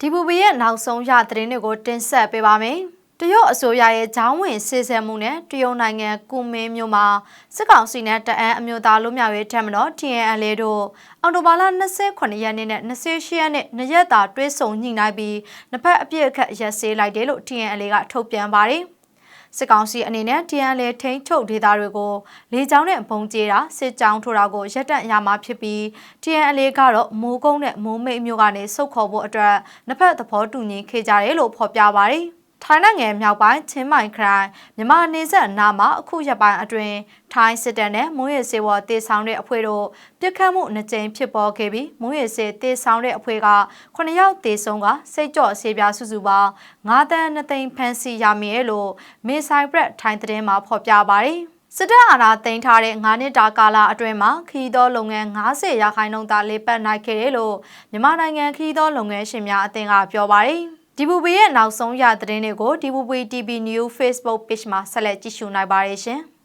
ဒီဘူဘီရဲ့နောက်ဆုံးရသတင်းတွေကိုတင်ဆက်ပေးပါမယ်။တရုတ်အစိုးရရဲ့ဂျောင်းဝင်စစ်ဆဲမှုနဲ့တရုတ်နိုင်ငံကူမင်းမြို့မှာစစ်ကောင်စီနဲ့တအန်းအမျိုးသားလူမျိုးရေးထက်မတော် TNL တို့အော်တိုဘာလ28ရက်နေ့နဲ့28ရက်နေ့နှစ်ရက်တာတွဲဆုံညှိနှိုင်းပြီးနှစ်ဖက်အပြစ်အခတ်ရက်စေးလိုက်တယ်လို့ TNL ကထုတ်ပြန်ပါတယ်။ စစ်ကောင်စီအနေနဲ့ TNL ထိန်းချုပ်ဒေသတွေကိုလေကြောင်းနဲ့ပုံကျေးတာစစ်ကြောင်းထိုးတာကိုရပ်တန့်ရမှာဖြစ်ပြီး TNL ကတော့မိုးကုန်းနဲ့မိုးမိတ်မျိုးကနေစုတ်ခေါ်ဖို့အတွက်နှစ်ဖက်သဘောတူညီခဲ့ကြတယ်လို့ဖော်ပြပါတယ်။ ထိုင်းနိုင်ငံမြောက်ပိုင်းချင်းမိုင်ခရိုင်မြန်မာနေဆက်နာမှာအခုရက်ပိုင်းအတွင်းထိုင်းစစ်တပ်နဲ့မွေးရစေဝတေဆောင်တဲ့အဖွဲ့တို့ပြစ်ခတ်မှုနှစ်ကြိမ်ဖြစ်ပေါ်ခဲ့ပြီးမွေးရစေတေဆောင်တဲ့အဖွဲ့က9ယောက်တေဆုံးကစိတ်ကြော့ဆေးပြားစုစုပေါင်း9တန်း2သိန်းဖမ်းဆီးရမည်လို့မေဆိုင်ဘရက်ထိုင်းသတင်းမှာဖော်ပြပါတယ်။စစ်တပ်အာဏာသိမ်းထားတဲ့9နှစ်တာကာလအတွင်းမှာခီးသောလုပ်ငန်း90ရာခိုင်နှုန်းသာလေပတ်နိုင်ခဲ့တယ်လို့မြန်မာနိုင်ငံခီးသောလုပ်ငန်းရှင်များအသင်းကပြောပါတယ်။ DBB ရဲ့နောက်ဆုံးရသတင်းတွေကို DBB TV New Facebook Page မှာဆက်လက်ကြည့်ရှုနိုင်ပါတယ်ရှင်။